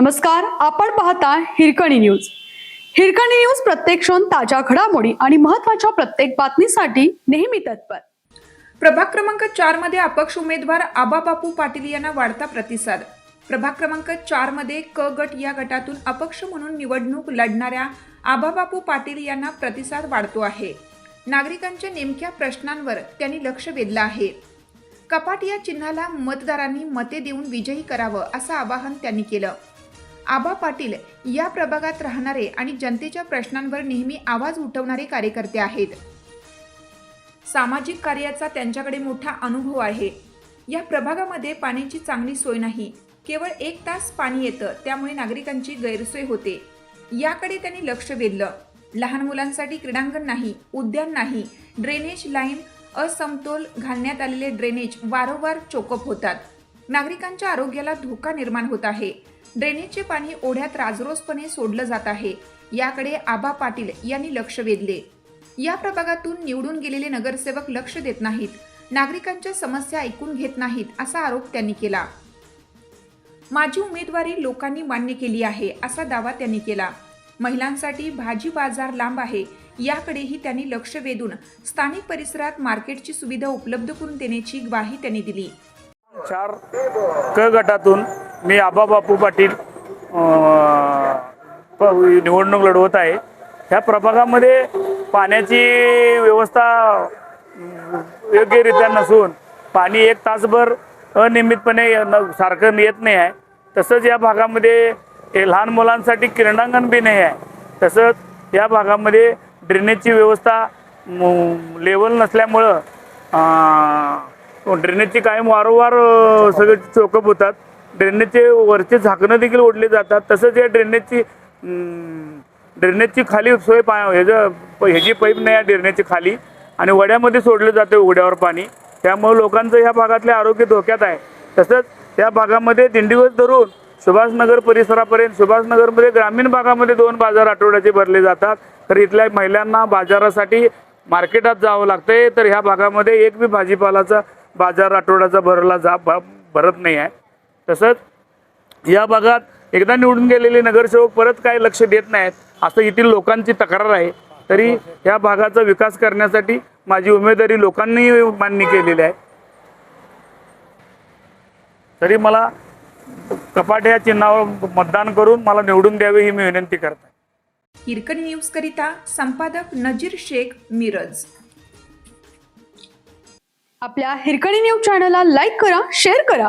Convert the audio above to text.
नमस्कार आपण पाहता हिरकणी न्यूज. हिरकणी न्यूज प्रत्येक क्षण ताज्या घडामोडी आणि महत्त्वाच्या प्रत्येक बातमीसाठी नेहमी तत्पर. प्रभाग क्रमांक चारमध्ये अपक्ष उमेदवार आबाबापू पाटील यांना वाढता प्रतिसाद. प्रभाग क्रमांक चारमध्ये क गट या गटातून अपक्ष म्हणून निवडणूक लढणाऱ्या आबाबापू पाटील यांना प्रतिसाद वाढतो आहे. नागरिकांच्या नेमक्या प्रश्नांवर त्यांनी लक्ष वेधलं आहे. कपाट या चिन्हाला मतदारांनी मते देऊन विजयी करावं असं आवाहन त्यांनी केलं. आबा पाटील या प्रभागात राहणारे आणि जनतेच्या प्रश्नांवर नेहमी आवाज उठवणारे कार्यकर्ते आहेत. सामाजिक कार्याचा त्यांच्याकडे मोठा अनुभव आहे. या प्रभागामध्ये पाण्याची चांगली सोय नाही. केवळ एक तास पाणी येतं त्यामुळे नागरिकांची गैरसोय होते. याकडे त्यांनी लक्ष वेधलं. लहान मुलांसाठी क्रीडांगण नाही उद्यान नाही ड्रेनेज लाईन असमतोल घालण्यात आलेले ड्रेनेज वारंवार चोकअप होतात. नागरिकांच्या आरोग्याला धोका निर्माण होत आहे. ड्रेनेजचे पाणी ओढ्यात राजरोसपणे सोडलं जात आहे. याकडे आबा पाटील यांनी लक्ष वेधले. या प्रभागातून निवडून गेलेले नगरसेवक लक्ष देत नाहीत. नागरिकांच्या समस्या ऐकून घेत नाहीत असा आरोप त्यांनी केला. माझी उमेदवारी लोकांनी मान्य केली आहे असा दावा त्यांनी केला. महिलांसाठी भाजी बाजार लांब आहे याकडेही त्यांनी लक्ष वेधून स्थानिक परिसरात मार्केटची सुविधा उपलब्ध करून देण्याची ग्वाही त्यांनी दिली. चार क गटातून मी आबाबापू पाटील प- निवडणूक लढवत आहे. ह्या प्रभागामध्ये पाण्याची व्यवस्था योग्यरित्या नसून पाणी एक तासभर अनियमितपणे न- सारखं येत नाही आहे. तसंच या भागामध्ये लहान मुलांसाठी क्रीडांगण बी नाही आहे. तसंच या भागामध्ये ड्रेनेजची व्यवस्था लेवल नसल्यामुळं ड्रेनेजची कायम वारंवार सगळे चोकअप होतात. ड्रेनेजचे वरचे झाकणं देखील ओढले जातात. तसंच या ड्रेनेजची ड्रेनेजची खाली सोय पा ह्याचं प- ह्याची पाईप नाही आहे ड्रेनेजची खाली आणि वड्यामध्ये सोडलं जातं उघड्यावर पाणी. त्यामुळे लोकांचं ह्या भागातले आरोग्य धोक्यात आहे. तसंच या भागामध्ये दिंडीवस धरून सुभाषनगर परिसरापर्यंत सुभाषनगरमध्ये ग्रामीण भागामध्ये दोन बाजार आठवड्याचे भरले जातात. तर इथल्या महिलांना बाजारासाठी मार्केटात जावं लागतंय. तर ह्या भागामध्ये एक बी भाजीपालाचा बाजार आठवड्याचा भरला जा भरत नाही आहे. तसंच या भागात एकदा निवडून गेलेले नगरसेवक परत काय लक्ष देत नाहीत असं येथील लोकांची तक्रार आहे. तरी या भागाचा विकास करण्यासाठी माझी उमेदवारी लोकांनी मान्य केलेली आहे. तरी मला कपाट या चिन्हावर मतदान करून मला निवडून द्यावे ही मी विनंती करत आहे. हिरकणी न्यूज करिता संपादक नजीर शेख मिरज. आपल्या हिरकणी न्यूज चॅनलला लाईक करा शेअर करा